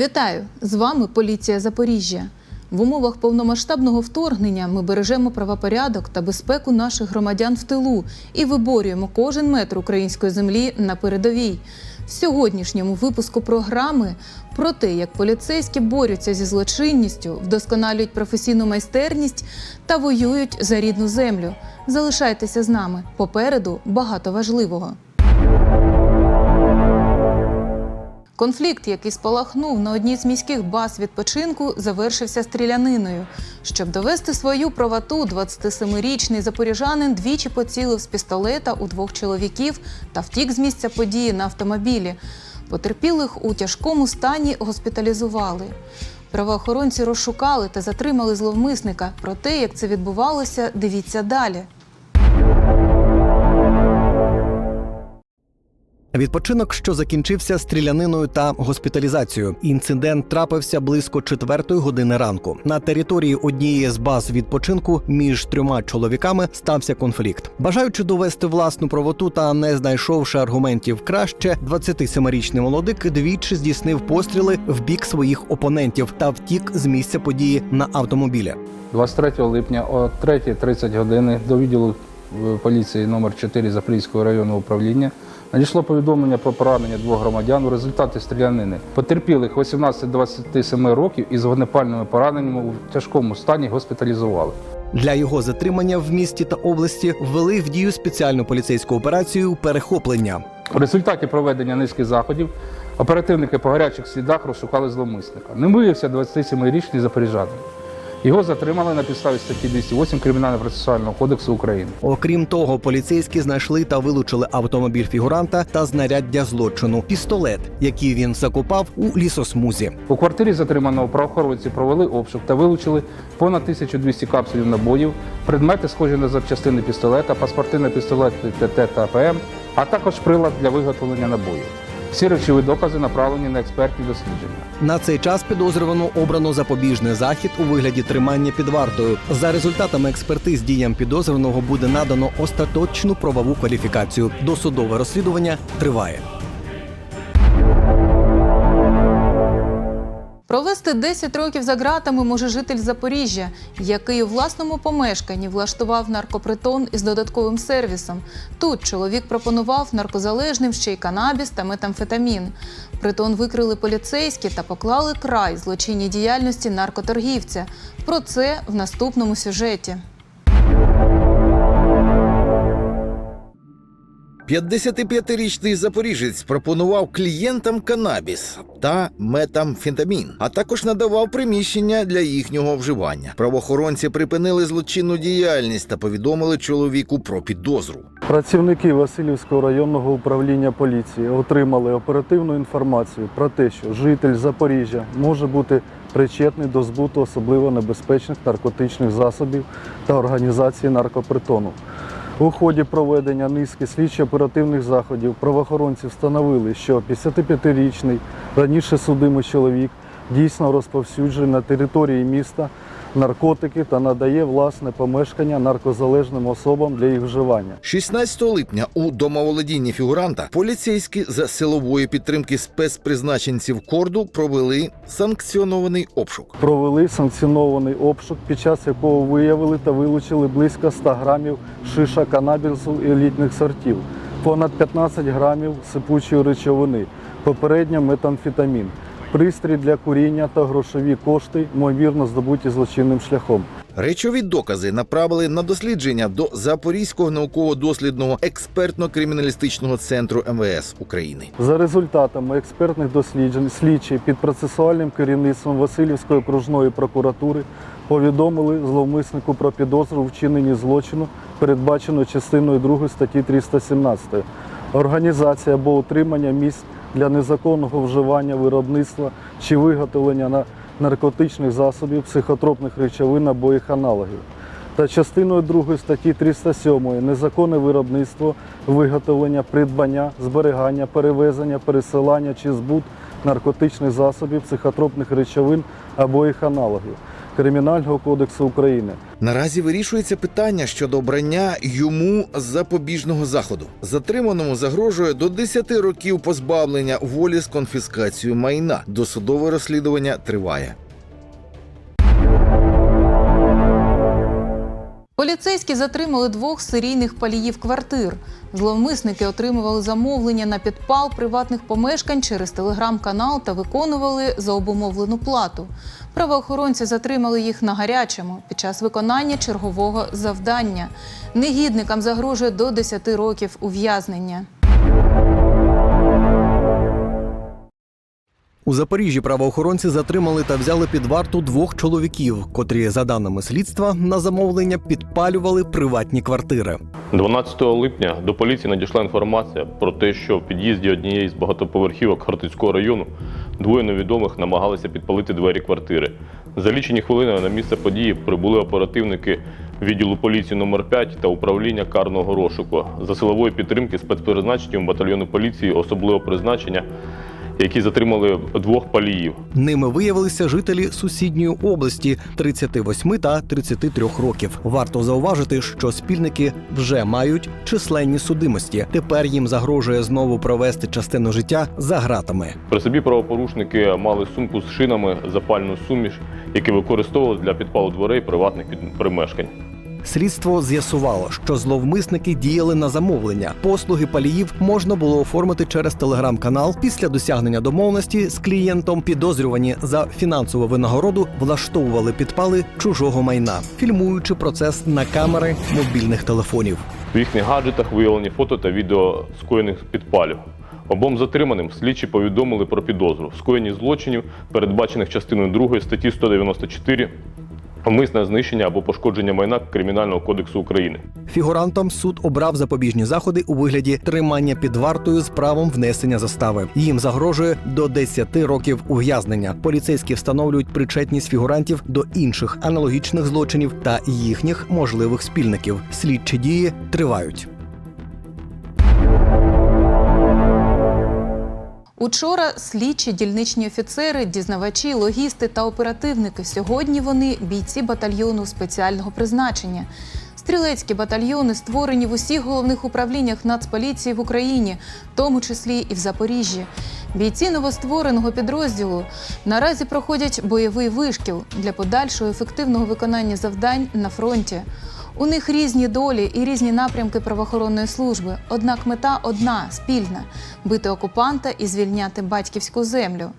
Вітаю! З вами поліція Запоріжжя. В умовах повномасштабного вторгнення ми бережемо правопорядок та безпеку наших громадян в тилу і виборюємо кожен метр української землі на передовій. В сьогоднішньому випуску програми про те, як поліцейські борються зі злочинністю, вдосконалюють професійну майстерність та воюють за рідну землю. Залишайтеся з нами. Попереду багато важливого. Конфлікт, який спалахнув на одній з міських баз відпочинку, завершився стріляниною. Щоб довести свою правоту, 27-річний запоріжанин двічі поцілив з пістолета у двох чоловіків та втік з місця події на автомобілі. Потерпілих у тяжкому стані госпіталізували. Правоохоронці розшукали та затримали зловмисника. Про те, як це відбувалося, дивіться далі. Відпочинок, що закінчився стріляниною та госпіталізацією. Інцидент трапився близько четвертої години ранку. На території однієї з баз відпочинку між трьома чоловіками стався конфлікт. Бажаючи довести власну правоту та не знайшовши аргументів краще, 27-річний молодик двічі здійснив постріли в бік своїх опонентів та втік з місця події на автомобілі. 23 липня о 3.30 години до відділу поліції номер 4 Запорізького районного управління надійшло повідомлення про поранення двох громадян у результаті стрілянини. Потерпілих 18-27 років із вогнепальними пораненнями у тяжкому стані госпіталізували. Для його затримання в місті та області ввели в дію спеціальну поліцейську операцію перехоплення. У результаті проведення низки заходів оперативники по гарячих слідах розшукали зловмисника. Ним виявився 27-річний запоріжанин. Його затримали на підставі статті 208 Кримінально-процесуального кодексу України. Окрім того, поліцейські знайшли та вилучили автомобіль фігуранта та знаряддя злочину пістолет, який він закопав у лісосмузі. У квартирі затриманого правоохоронці провели обшук та вилучили понад 1200 капсулів набоїв, предмети, схожі на запчастини пістолета, паспорти на пістолети ТТ та АПМ, а також прилад для виготовлення набоїв. Всі речові докази направлені на експертні дослідження. На цей час підозрювано обрано запобіжний захід у вигляді тримання під вартою. За результатами експертиз діям підозрюваного буде надано остаточну правову кваліфікацію. Досудове розслідування триває. Провести 10 років за ґратами може житель Запоріжжя, який у власному помешканні влаштував наркопритон із додатковим сервісом. Тут чоловік пропонував наркозалежним ще й канабіс та метамфетамін. Притон викрили поліцейські та поклали край злочинній діяльності наркоторгівця. Про це в наступному сюжеті. 55-річний запоріжець пропонував клієнтам канабіс та метамфетамін, а також надавав приміщення для їхнього вживання. Правоохоронці припинили злочинну діяльність та повідомили чоловіку про підозру. Працівники Васильівського районного управління поліції отримали оперативну інформацію про те, що житель Запоріжжя може бути причетний до збуту особливо небезпечних наркотичних засобів та організації наркопритону. У ході проведення низки слідчо-оперативних заходів правоохоронці встановили, що 55-річний раніше судимий чоловік дійсно розповсюджує на території міста наркотики та надає власне помешкання наркозалежним особам для їх вживання. 16 липня у домоволодінні фігуранта поліцейські за силової підтримки спецпризначенців корду провели санкціонований обшук. Провели санкціонований обшук, під час якого виявили та вилучили близько 100 грамів шиша канабісу елітних сортів, понад 15 грамів сипучої речовини, попередньо метамфетамін, пристрій для куріння та грошові кошти, ймовірно здобуті злочинним шляхом. Речові докази направили на дослідження до Запорізького науково-дослідного експертно-криміналістичного центру МВС України. За результатами експертних досліджень, слідчі під процесуальним керівництвом Васильівської окружної прокуратури повідомили зловмиснику про підозру вчиненні злочину, передбачено частиною 2 статті 317. Організація або утримання місць для незаконного вживання виробництва чи виготовлення на наркотичних засобів, психотропних речовин або їх аналогів. Та частиною 2 статті 307 незаконне виробництво, виготовлення, придбання, зберігання, перевезення, пересилання чи збут наркотичних засобів, психотропних речовин або їх аналогів. Кримінального кодексу України. Наразі вирішується питання щодо обрання йому запобіжного заходу. Затриманому загрожує до 10 років позбавлення волі з конфіскацією майна. Досудове розслідування триває. Поліцейські затримали двох серійних паліїв квартир. Зловмисники отримували замовлення на підпал приватних помешкань через телеграм-канал та виконували за обумовлену плату. Правоохоронці затримали їх на гарячому під час виконання чергового завдання. Негідникам загрожує до 10 років ув'язнення. У Запоріжжі правоохоронці затримали та взяли під варту двох чоловіків, котрі, за даними слідства, на замовлення підпалювали приватні квартири. 12 липня до поліції надійшла інформація про те, що в під'їзді однієї з багатоповерхівок Хортицького району двоє невідомих намагалися підпалити двері квартири. За лічені хвилини на місце події прибули оперативники відділу поліції номер 5 та управління карного розшуку за силової підтримки спецпризначенням батальйону поліції особливого призначення, які затримали двох паліїв. Ними виявилися жителі сусідньої області 38 та 33 років. Варто зауважити, що спільники вже мають численні судимості. Тепер їм загрожує знову провести частину життя за гратами. При собі правопорушники мали сумку з шинами, запальну суміш, які використовували для підпалу дверей приватних примешкань. Слідство з'ясувало, що зловмисники діяли на замовлення. Послуги паліїв можна було оформити через телеграм-канал. Після досягнення домовленості з клієнтом підозрювані за фінансову винагороду влаштовували підпали чужого майна, фільмуючи процес на камери мобільних телефонів. В їхніх гаджетах виявлені фото та відео скоєних підпалів. Обом затриманим слідчі повідомили про підозру в скоєнні злочинів, передбачених частиною 2 статті 194 Умисне знищення або пошкодження майна Кримінального кодексу України. Фігурантам суд обрав запобіжні заходи у вигляді тримання під вартою з правом внесення застави. Їм загрожує до 10 років ув'язнення. Поліцейські встановлюють причетність фігурантів до інших аналогічних злочинів та їхніх можливих спільників. Слідчі дії тривають. Учора слідчі, дільничні офіцери, дізнавачі, логісти та оперативники. Сьогодні вони бійці батальйону спеціального призначення. Стрілецькі батальйони створені в усіх головних управліннях Нацполіції в Україні, в тому числі і в Запоріжжі. Бійці новоствореного підрозділу наразі проходять бойовий вишкіл для подальшого ефективного виконання завдань на фронті. У них різні долі і різні напрямки правоохоронної служби. Однак мета одна спільна бити окупанта і звільняти батьківську землю.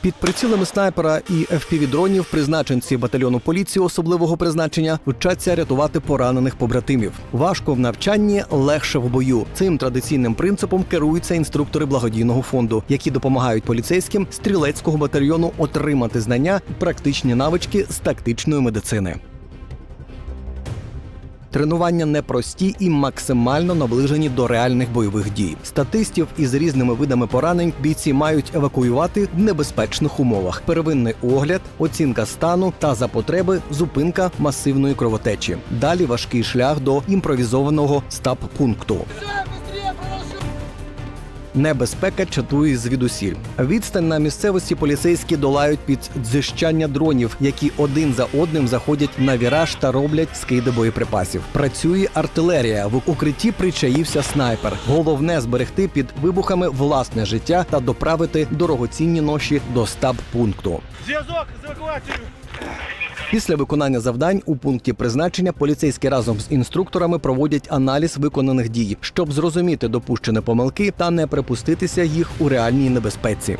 Під прицілами снайпера і FPV-дронів призначенці батальйону поліції особливого призначення вчаться рятувати поранених побратимів. Важко в навчанні, легше в бою. Цим традиційним принципом керуються інструктори благодійного фонду, які допомагають поліцейським стрілецького батальйону отримати знання і практичні навички з тактичної медицини. Тренування непрості і максимально наближені до реальних бойових дій. Статистів із різними видами поранень бійці мають евакуювати в небезпечних умовах: первинний огляд, оцінка стану та за потреби зупинка масивної кровотечі. Далі важкий шлях до імпровізованого стаб-пункту. Небезпека чатує звідусіль. Відстань на місцевості поліцейські долають під дзищання дронів, які один за одним заходять на віраж та роблять скиди боєприпасів. Працює артилерія. В укритті причаївся снайпер. Головне зберегти під вибухами власне життя та доправити дорогоцінні ноші до стаб-пункту. Зв'язок з евакуацією. Після виконання завдань у пункті призначення поліцейські разом з інструкторами проводять аналіз виконаних дій, щоб зрозуміти допущені помилки та не припуститися їх у реальній небезпеці.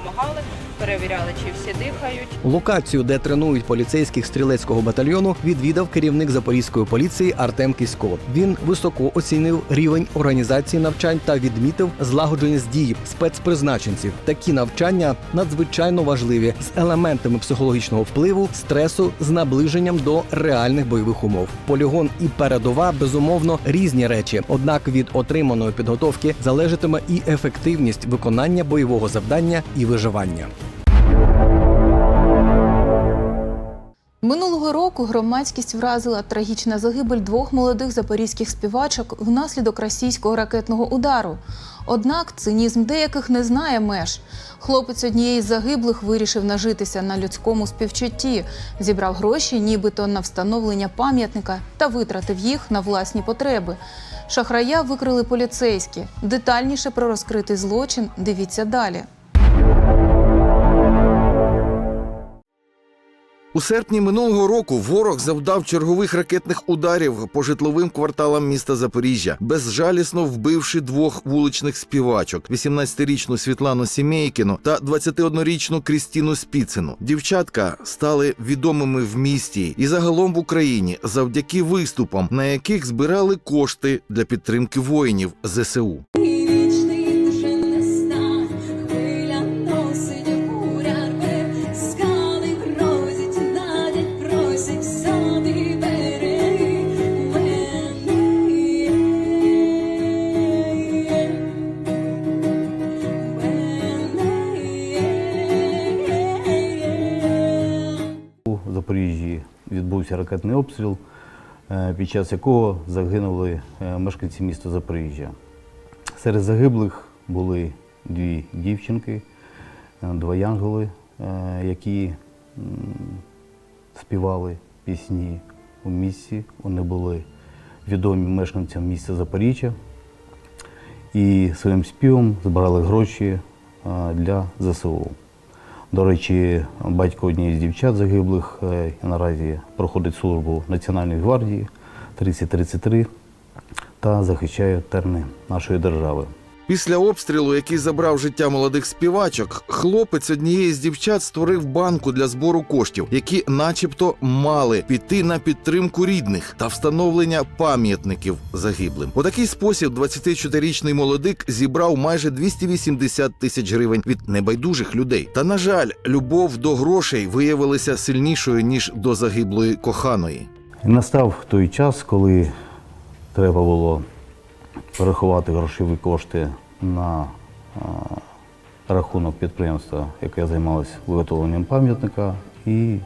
Перевіряли, чи всі дихають. Локацію, де тренують поліцейських стрілецького батальйону, відвідав керівник запорізької поліції Артем Кісько. Він високо оцінив рівень організації навчань та відмітив злагодженість дій спецпризначенців. Такі навчання надзвичайно важливі з елементами психологічного впливу, стресу, з наближенням до реальних бойових умов. Полігон і передова безумовно різні речі. Однак від отриманої підготовки залежатиме і ефективність виконання бойового завдання і виживання. Минулого року громадськість вразила трагічна загибель двох молодих запорізьких співачок внаслідок російського ракетного удару. Однак цинізм деяких не знає меж. Хлопець однієї з загиблих вирішив нажитися на людському співчутті, зібрав гроші, нібито на встановлення пам'ятника та витратив їх на власні потреби. Шахрая викрили поліцейські. Детальніше про розкритий злочин дивіться далі. У серпні минулого року ворог завдав чергових ракетних ударів по житловим кварталам міста Запоріжжя, безжалісно вбивши двох вуличних співачок: 18-річну Світлану Сімейкіну та 21-річну Крістіну Спіцину. Дівчатка стали відомими в місті і загалом в Україні завдяки виступам, на яких збирали кошти для підтримки воїнів ЗСУ. Ракетний обстріл, е, під час якого загинули е, мешканці міста Запоріжжя. Серед загиблих були дві дівчинки, е, два янголи, які співали пісні у місті. Вони були відомі мешканцям міста Запоріжжя і своїм співом збирали гроші для ЗСУ. До речі, батько однієї з дівчат загиблих е, наразі проходить службу Національної гвардії 3033 та захищає терни нашої держави. Після обстрілу, який забрав життя молодих співачок, хлопець однієї з дівчат створив банку для збору коштів, які, начебто, мали піти на підтримку рідних та встановлення пам'ятників загиблим. У такий спосіб 24-річний молодик зібрав майже 280 тисяч гривень від небайдужих людей. Та на жаль, любов до грошей виявилася сильнішою ніж до загиблої коханої. Настав той час, коли треба було перерахувати грошові кошти на рахунок підприємства, яке займалося виготовленням пам'ятника, і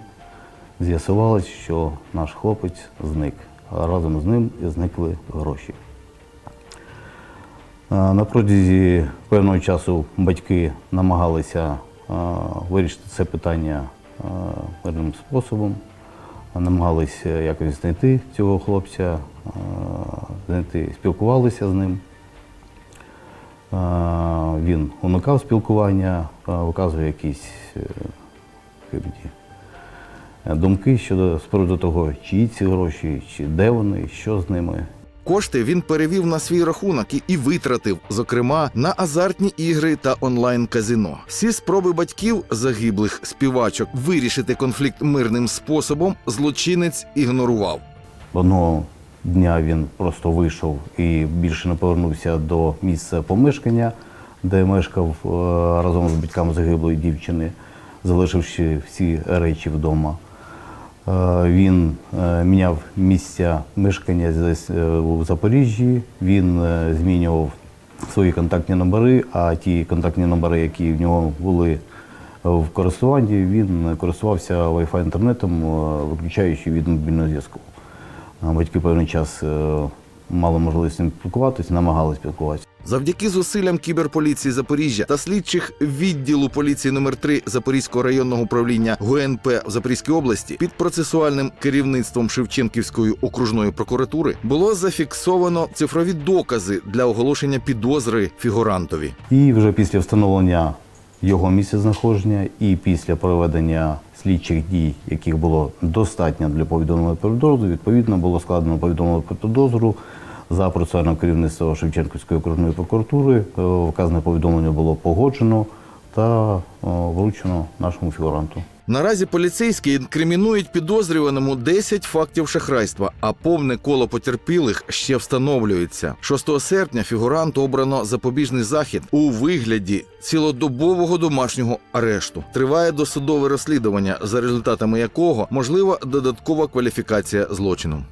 з'ясувалось, що наш хлопець зник. А разом з ним і зникли гроші. На протязі певного часу батьки намагалися вирішити це питання мирним способом, намагалися якось знайти цього хлопця, е, знайти, спілкувалися з ним. Е, Він уникав спілкування, е, виказує якісь е, е, думки щодо з того, чиї ці гроші, чи де вони, що з ними. Кошти він перевів на свій рахунок і, витратив, зокрема на азартні ігри та онлайн-казино. Всі спроби батьків загиблих співачок вирішити конфлікт мирним способом злочинець ігнорував. Одного дня він просто вийшов і більше не повернувся до місця помешкання, де мешкав е, разом з батьками загиблої дівчини, залишивши всі речі вдома. Е, Він е, міняв місця мешкання е, у Запоріжжі, він змінював свої контактні номери, а ті контактні номери, які в нього були в користуванні, він користувався Wi-Fi інтернетом, виключаючи від мобільного зв'язку. Батьки певний час мали можливість спілкуватися, намагалися спілкуватися. Завдяки зусиллям кіберполіції Запоріжжя та слідчих відділу поліції номер 3 Запорізького районного управління ГУНП в Запорізькій області під процесуальним керівництвом Шевченківської окружної прокуратури було зафіксовано цифрові докази для оголошення підозри фігурантові. І вже після встановлення його місця знаходження і після проведення слідчих дій, яких було достатньо для повідомлення про підозру, відповідно було складено повідомлення про підозру за процесуальним керівництвом Шевченківської окружної прокуратури. Е, Вказане повідомлення було погоджено та е, вручено нашому фігуранту. Наразі поліцейські інкримінують підозрюваному 10 фактів шахрайства, а повне коло потерпілих ще встановлюється. 6 серпня фігуранту обрано запобіжний захід у вигляді цілодобового домашнього арешту. Триває досудове розслідування, за результатами якого можлива додаткова кваліфікація злочину.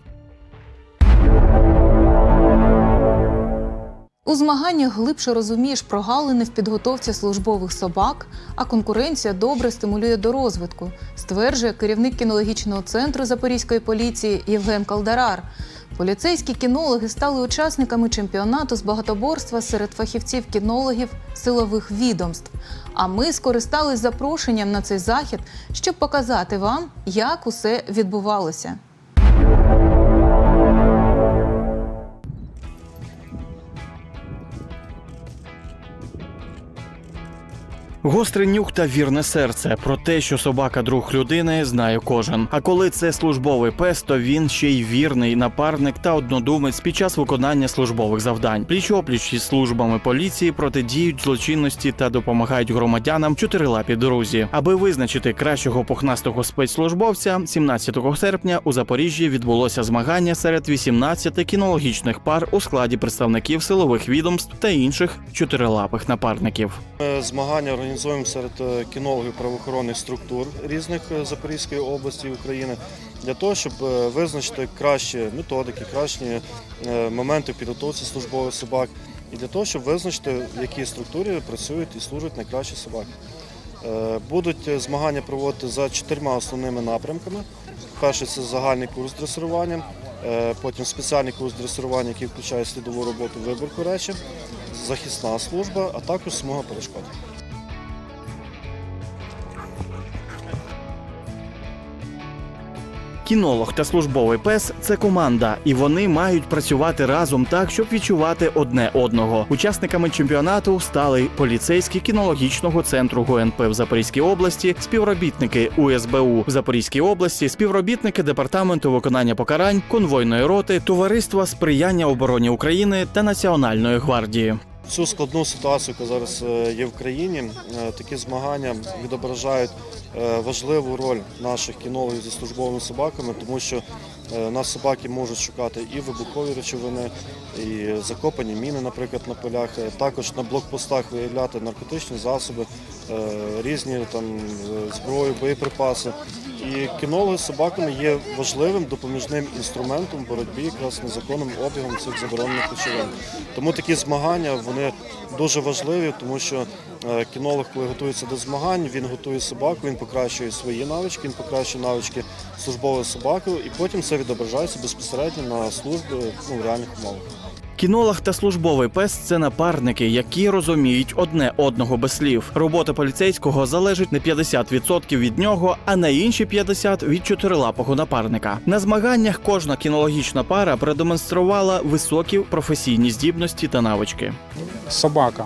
У змаганнях глибше розумієш прогалини в підготовці службових собак, а конкуренція добре стимулює до розвитку, стверджує керівник кінологічного центру Запорізької поліції Євген Калдарар. Поліцейські кінологи стали учасниками чемпіонату з багатоборства серед фахівців кінологів силових відомств. А ми скористались запрошенням на цей захід, щоб показати вам, як усе відбувалося. Гострий нюх та вірне серце про те, що собака друг людини, знає кожен. А коли це службовий пес, то він ще й вірний напарник та однодумець під час виконання службових завдань. Пліч опліч із службами поліції протидіють злочинності та допомагають громадянам чотирилапі друзі. Аби визначити кращого пухнастого спецслужбовця, 17 серпня у Запоріжжі відбулося змагання серед 18 кінологічних пар у складі представників силових відомств та інших чотирилапих напарників. Е, Змагання організуємо серед е, кінологів правоохоронних структур різних е, Запорізької області України для того, щоб е, визначити кращі методики, кращі моменти в підготовці службових собак, і для того, щоб визначити, в якій структурі працюють і служать найкращі собаки. Будуть змагання проводити за чотирма основними напрямками. Перший це загальний курс дресирування, потім спеціальний курс дресирування, який включає слідову роботу виборку речі, захисна служба, а також смуга перешкод. Кінолог та службовий пес це команда, і вони мають працювати разом так, щоб відчувати одне одного. Учасниками чемпіонату стали поліцейські кінологічного центру ГУНП в Запорізькій області, співробітники УСБУ в Запорізькій області, співробітники департаменту виконання покарань, конвойної роти, товариства сприяння обороні України та Національної гвардії. Цю складну ситуацію, яка зараз е, є в країні, е, такі змагання відображають е, важливу роль наших кінологів зі службовими собаками, тому що нас собаки можуть шукати і вибухові речовини, і закопані міни, наприклад, на полях. Також на блокпостах виявляти наркотичні засоби, різні там зброю, боєприпаси. І кінологи з собаками є важливим допоміжним інструментом в боротьбі якраз незаконним обігом цих заборонених речовин. Тому такі змагання вони дуже важливі, тому що е, кінолог, коли готується до змагань, він готує собаку, він покращує свої навички, він покращує навички службової собаки, і потім це відображається безпосередньо на службі ну, в реальних умовах. Кінолог та службовий пес це напарники, які розуміють одне одного без слів. Робота поліцейського залежить на 50% від нього, а на інші 50% від чотирилапого напарника. На змаганнях кожна кінологічна пара продемонструвала високі професійні здібності та навички. собака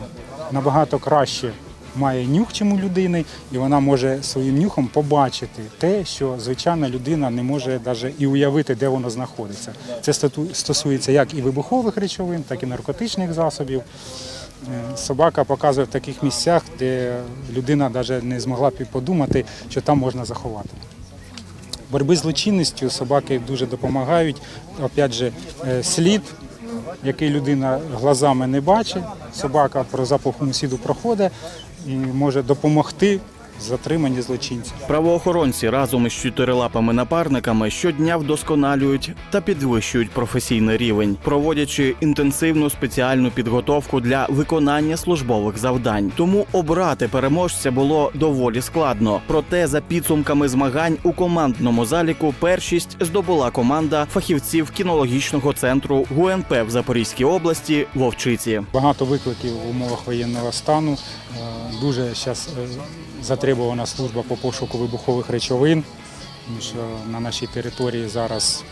набагато краще має нюх, чим у людини, і вона може своїм нюхом побачити те, що звичайна людина не може навіть і уявити, де воно знаходиться. Це стосується як і вибухових речовин, так і наркотичних засобів. Е, Собака показує в таких місцях, де людина навіть не змогла б подумати, що там можна заховати. Боротьби з злочинністю собаки дуже допомагають. Опять же, е, слід, який людина глазами не бачить, собака про запаху сліду проходить і може допомогти в затриманні злочинців. Правоохоронці разом із чотирилапими напарниками щодня вдосконалюють та підвищують професійний рівень, проводячи інтенсивну спеціальну підготовку для виконання службових завдань. Тому обрати переможця було доволі складно. Проте, за підсумками змагань у командному заліку першість здобула команда фахівців кінологічного центру ГУНП в Запорізькій області Вовчиці. Багато викликів в умовах воєнного стану. Е, Дуже зараз затребувана служба по пошуку вибухових речовин, тому що на нашій території зараз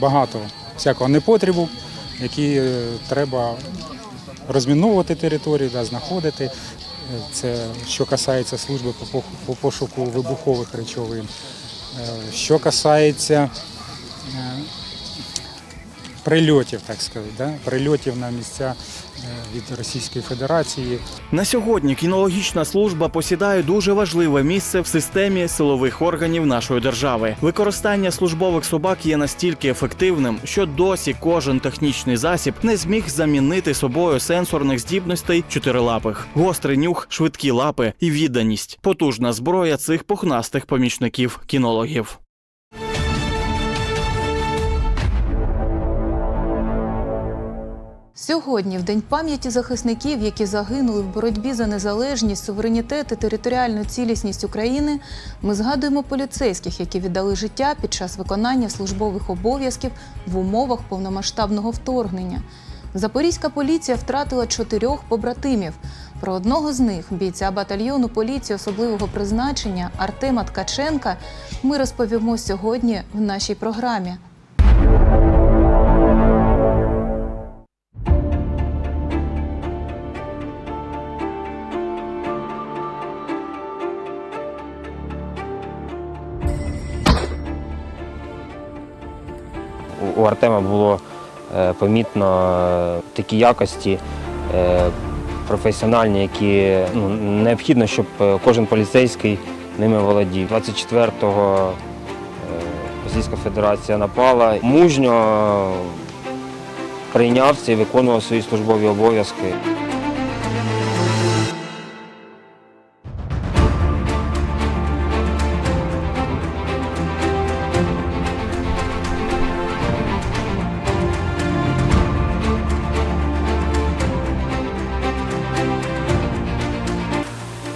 багато всякого непотребу, які е, треба розміновувати територію, да, знаходити. Це що касається служби по пошуку вибухових речовин. Е, Що касається е, прильотів, так сказати, да? прильотів на місця від Російської Федерації. На сьогодні кінологічна служба посідає дуже важливе місце в системі силових органів нашої держави. Використання службових собак є настільки ефективним, що досі кожен технічний засіб не зміг замінити собою сенсорних здібностей чотирилапих, гострий нюх, швидкі лапи і відданість потужна зброя цих пухнастих помічників кінологів. Сьогодні, в день пам'яті захисників, які загинули в боротьбі за незалежність, суверенітет і територіальну цілісність України, ми згадуємо поліцейських, які віддали життя під час виконання службових обов'язків в умовах повномасштабного вторгнення. Запорізька поліція втратила чотирьох побратимів. Про одного з них, бійця батальйону поліції особливого призначення Артема Ткаченка, ми розповімо сьогодні в нашій програмі. У- Артема було е, помітно такі якості е, професіональні, які ну, необхідно, щоб е, кожен поліцейський ними володів. 24-го е, Російська Федерація напала, мужньо прийнявся і виконував свої службові обов'язки.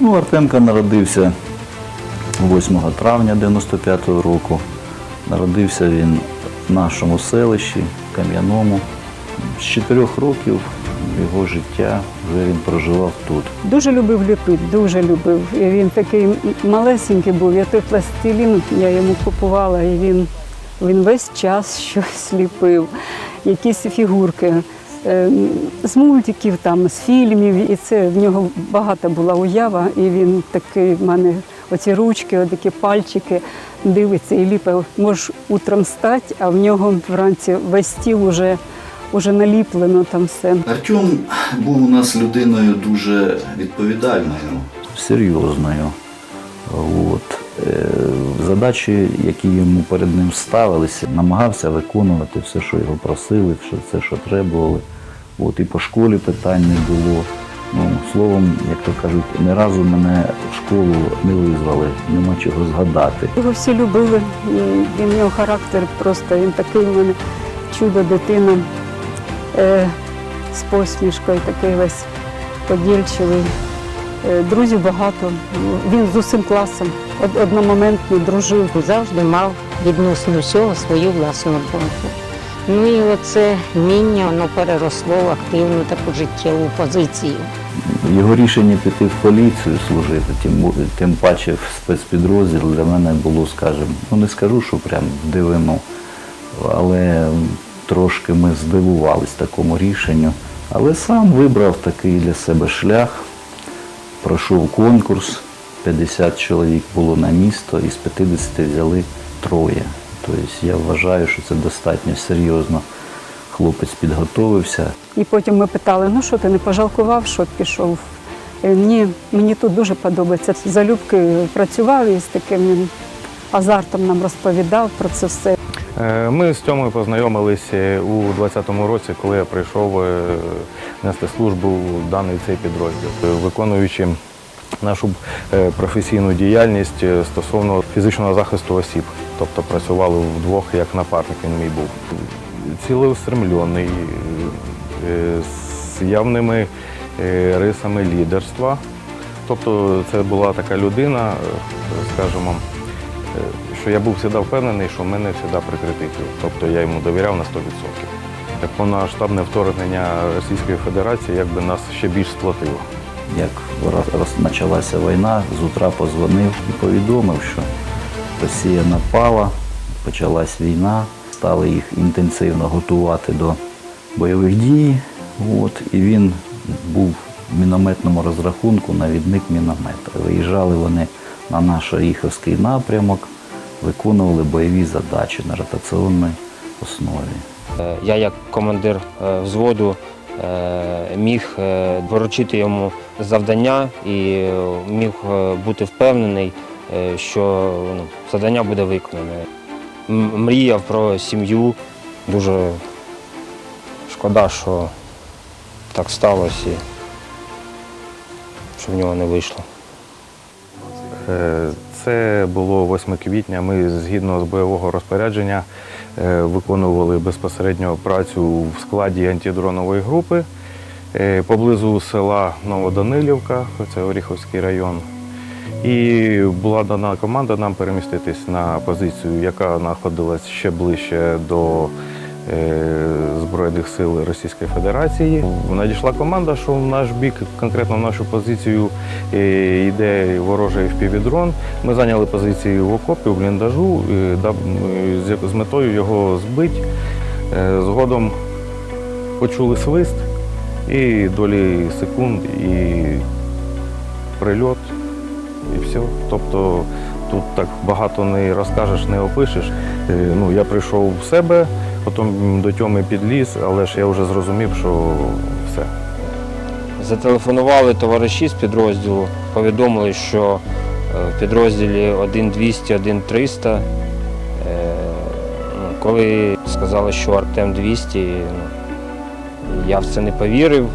Ну, Артемка народився 8 травня 95-го року. Народився він в нашому селищі, Кам'яному. З 4 років його життя вже він проживав тут. Дуже любив ліпити, дуже любив. І він такий малесенький був. Я той пластилін я йому купувала, і він, він весь час щось ліпив, якісь фігурки. Е, З мультиків, там, з фільмів, і це в нього багата була уява, і він такий в мене оці ручки, такі пальчики дивиться і ліпив. Можеш утром стати, а в нього вранці весь стіл уже, уже наліплено там все. Артем був у нас людиною дуже відповідальною, серйозною. От. Е, Задачі, які йому перед ним ставилися, намагався виконувати все, що його просили, все, що требували. От. І по школі питань не було. Ну, словом, як то кажуть, ні разу мене в школу не визвали, нема чого згадати. Його всі любили, і в нього характер просто, він такий в мене чудо дитина е, з посмішкою, такий весь подільчивий. Е, друзів багато. Він з усім класом одномоментно дружив. завжди мав відносно всього свою власну думку. Ну і оце вміння воно переросло в активну таку життєву позицію. Його рішення піти в поліцію служити, тим, тим паче в спецпідрозділ для мене було, скажімо, ну не скажу, що прям дивину, але трошки ми здивувались такому рішенню. Але сам вибрав такий для себе шлях, пройшов конкурс, 50 чоловік було на місто, із 50 взяли троє. Тобто я вважаю, що це достатньо серйозно. Хлопець підготовився, І потім ми питали, ну що ти не пожалкував, що пішов. Мені, мені тут дуже подобається. Залюбки працював і з таким він азартом нам розповідав про це все. Е, Ми з Тьомою познайомилися у 2020 році, коли я прийшов е, нести службу в даний цей підрозділ, виконуючи нашу е, професійну діяльність е, стосовно фізичного захисту осіб. Тобто працювали вдвох як напарник, він мій був. Цілеустремлений, е, з явними рисами лідерства. Тобто це була така людина, скажімо, що я був завжди впевнений, що мене завжди прикритий. Тобто я йому довіряв на 100%. Як повномасштабне вторгнення Російської Федерації якби нас ще більш сплотило. Як роз- роз- почалася війна, з утра позвонив і повідомив, що Росія напала, почалась війна, стали їх інтенсивно готувати до бойових дій. От, і він був в мінометному розрахунку, навідник міномета. Виїжджали вони на наш Оріховський напрямок, виконували бойові задачі на ротаційній основі. Е, Я як командир е, взводу міг е, доручити йому завдання і е, міг е, бути впевнений, е, що ну, завдання буде виконане. Мріяв про сім'ю. Дуже шкода, що так сталося, і що в нього не вийшло. Е, Це було 8 квітня. Ми згідно з бойового розпорядження е, виконували безпосередньо працю в складі антидронової групи е, поблизу села Новоданилівка, це Оріховський район. І була дана команда нам переміститись на позицію, яка знаходилась ще ближче до е, Збройних сил Російської Федерації. Надійшла команда, що в наш бік, конкретно в нашу позицію, е, йде ворожий впівдрон. Ми зайняли позицію в окопі, у бліндажу, е, е, з- метою його збити. Е, Згодом почули свист і долі секунд, і прильот, і все. Тобто тут так багато не розкажеш, не опишеш. Е, Ну, я прийшов в себе, потім до тьоми підліз, але ж я вже зрозумів, що все. Зателефонували товариші з підрозділу, повідомили, що е, в підрозділі 1200, 1300. Е, ну, Коли сказали, що Артем 200, ну, я в це не повірив,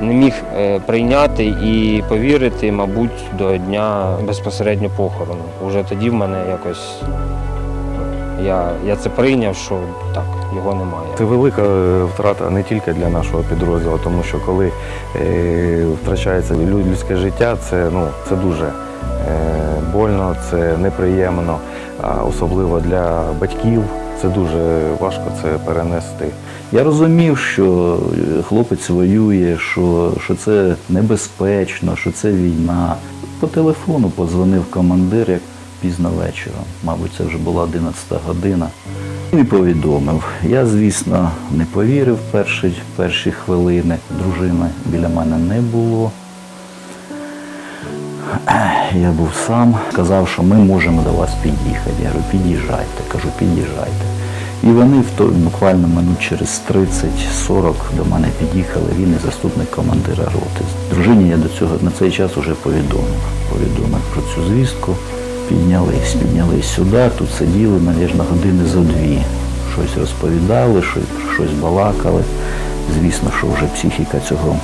не міг е, прийняти і повірити, мабуть, до дня безпосередньо похорону. Уже тоді в мене якось я, я це прийняв, що так, його немає. Це велика е, втрата не тільки для нашого підрозділу, тому що коли е, втрачається людське життя, це, ну, це дуже е, больно, це неприємно, а особливо для батьків. Це дуже важко це перенести. Я розумів, що е, хлопець воює, що, що це небезпечно, що це війна. По телефону подзвонив командир як пізно вечором. Мабуть, це вже була 11 година. І повідомив. Я, звісно, не повірив перші, перші хвилини. Дружини біля мене не було. Я був сам, сказав, що ми можемо до вас під'їхати. Я говорю, під'їжджайте. Кажу, під'їжджайте. І вони в той, буквально минут через 30-40 до мене під'їхали, він і заступник командира роти. Дружині я до цього на цей час вже повідомив. Повідомив про цю звістку. Піднялись, піднялись сюди, тут сиділи, мабуть, години зо дві. Щось розповідали, щось, щось балакали. Звісно, що вже психіка цього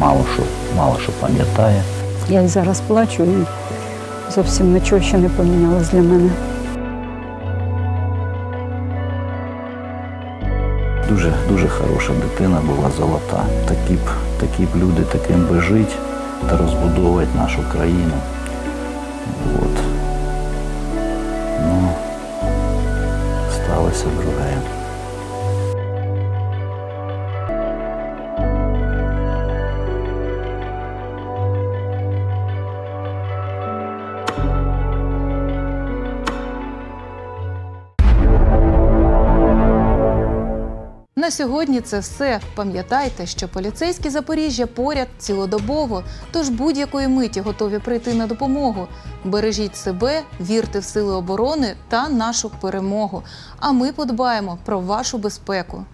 мало що, мало що пам'ятає. Я і зараз плачу, і зовсім нічого ще не помінялось для мене. Дуже дуже хороша дитина була золота. Такі б, такі б люди таким би жити та розбудовувати нашу країну. От. Ну, сталося друге. Сьогодні це все. Пам'ятайте, що поліцейські Запоріжжя поряд цілодобово, тож будь-якої миті готові прийти на допомогу. Бережіть себе, вірте в сили оборони та нашу перемогу. А ми подбаємо про вашу безпеку.